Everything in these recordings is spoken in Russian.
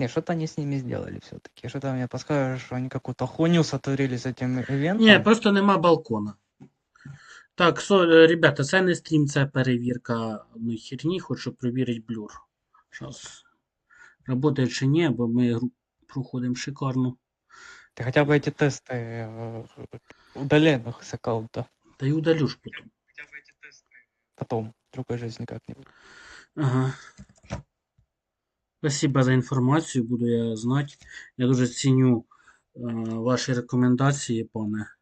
Не, что-то они с ними сделали все-таки. Что-то мне подскажешь, что они какую-то хуйню сотворили с этим ивентом. Ні, просто нема балкона. Так, со, е, ребята, це не стрім, це перевірка одної херні, хочу перевірити блюр. Зараз. Работає чи ні, бо ми гру- проходимо шикарно. Ты хотя бы эти тесты э, удаленных с аккаунта. Та й удалю ж потім. Потом, в другой жизни как-нибудь. Ага. Спасибо за інформацію, буду я знати. Я дуже ціню е, ваші рекомендації, пане.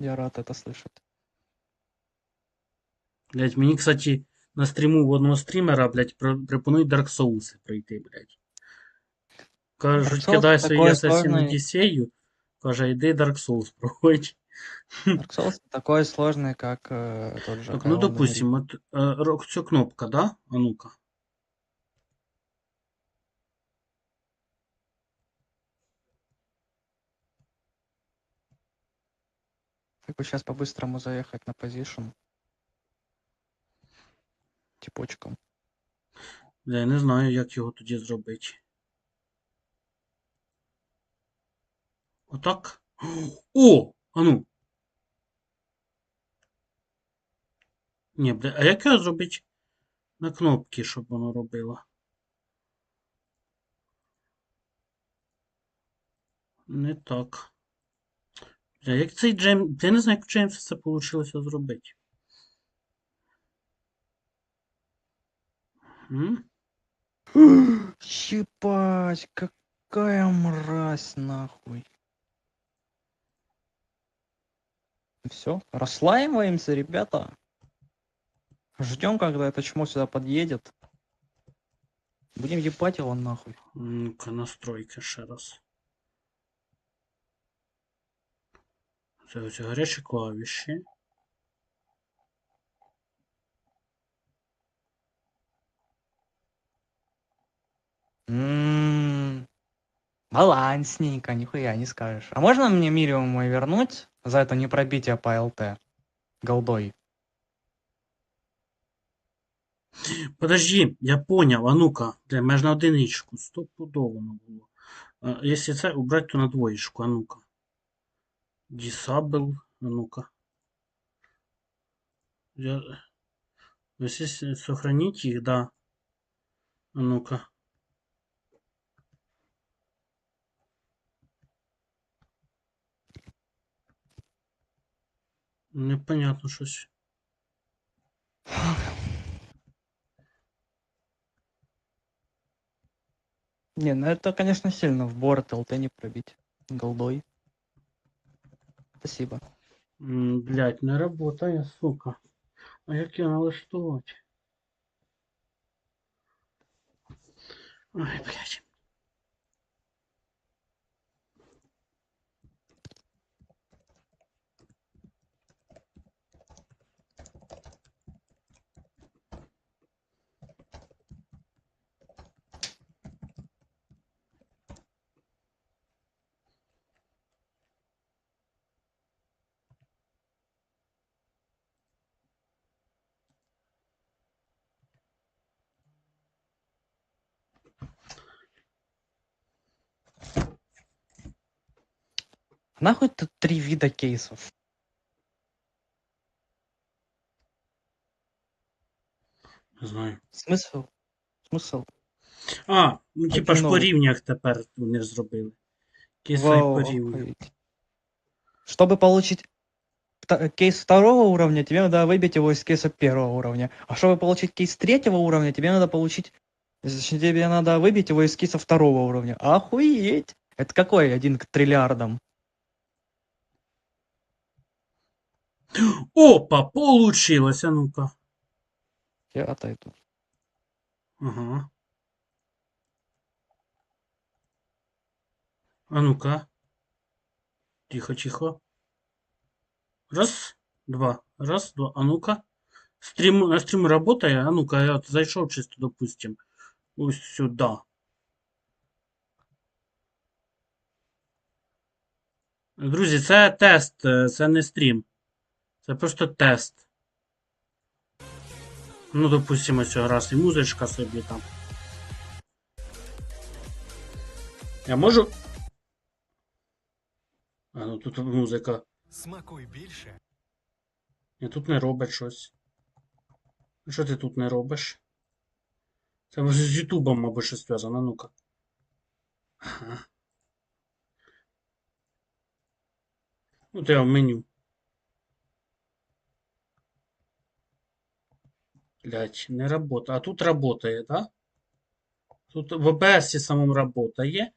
Я рад это слышать. Блять, мені, кстати, на стріму в одного стрімера, блять, про- пропонують Dark Souls пройти, блять. Кажуть, Dark Souls кидай свою такой Assassin's сложный. Odyssey, каже, йди Dark Souls проходь. Dark Souls такой сложный, как э, тот же. Так, ну Elden Ring. допустим, от е, рок- ця кнопка, да? А ну-ка. Как бы сейчас по-быстрому заехать на позишн. Типочком. Я не знаю, як його тоді зробити. Отак. О! А ну. Ні, бля, а як його зробити на кнопки, щоб воно робило? Не так. Як цей Джейм. Я не знаю, як Джеймса це вийшло зробити. Щипать, какая мразь нахуй. Все, расслаиваемся, ребята. Ждем, когда это чмо сюда подъедет. Будем ебать его нахуй. Ну-ка, настройки ще раз. Це ось гарячі клавіші. М, Балансненько, нихуя не скажешь. А можно мне Мириум мой вернуть за это не пробитие по ЛТ? Голдой. Подожди, я поняв, а ну-ка, для мене ж на одиничку, стопудово воно було. А, якщо це убрати, то на двоєчку, а ну-ка. Disable, а ну-ка. Я... Если сохранить их, да. А ну-ка. Непонятно щось. Не, ну это, конечно, сильно в борт ЛТ не пробить. Голдой. Спасибо. М, Блядь, не работає, сука. А як я налаштувати? Ой, блядь. Нахуй тут три вида кейсов? Не знаю. Смысл? Смысл? А, ну типа ж по рівнях тепер вони зробили. Кисай Вау, по охуеть. Чтобы получить вта- кейс второго уровня, тебе надо выбить его из кейса первого уровня. А чтобы получить кейс третьего уровня, тебе надо получить... Точнее, тебе надо выбить его из кейса второго уровня. Охуеть! Это какой один к триллиардам? Опа, получилось, а ну-ка. Я отойду. Ага. А ну-ка. Тихо, тихо. Раз, два. Раз, два. А ну-ка. Стрим, на стрим работає? А ну-ка, я от зайшов чисто, допустим. Ось сюди. Друзі, це тест, е, це не стрім. Це просто тест. Ну, допустимо, цього раз і музичка собі там. Я можу. А ну тут музика. Смакуй більше. Ні, тут не робить щось. Що ти тут не робиш? Це може з Ютубом, мабуть, щось зв'язано. Ну-ка. Ага. Ну, я в меню. Блять, не работает. А тут работает, да? Тут в OBS самому работає.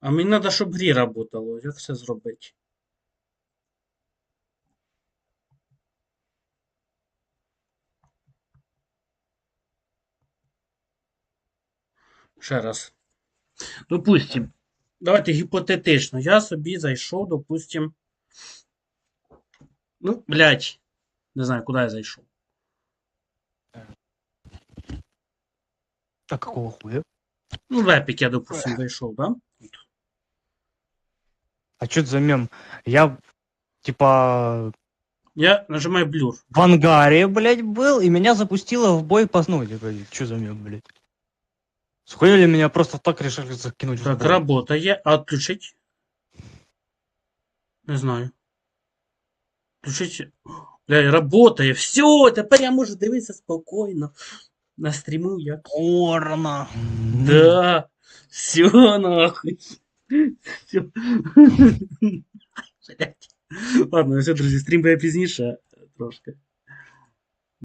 А мені треба, щоб грі работало. Як це зробити? Ще раз. Допустим. Давайте гіпотетично. Я собі зайшов, допустим. Ну, блядь. Не знаю, куди я зайшов. А какого хуя? Ну, в Epic я, допустим, зайшов, да? А что это за мем? Я, типа, Я нажимаю блюр. в ангаре, блядь, был, и меня запустило в бой по... Ну, типа, что за мем, блядь? Схуяли меня просто так решили закинуть в Так, бой? работає. А отключить? Не знаю. Включить. Бля, работає. Все, тепер я можу дивитися спокійно. На стріму як. Порно. Да. Все, нахуй. Все. Блять. Ладно, все, друзі, стрім буде пізніше трошки.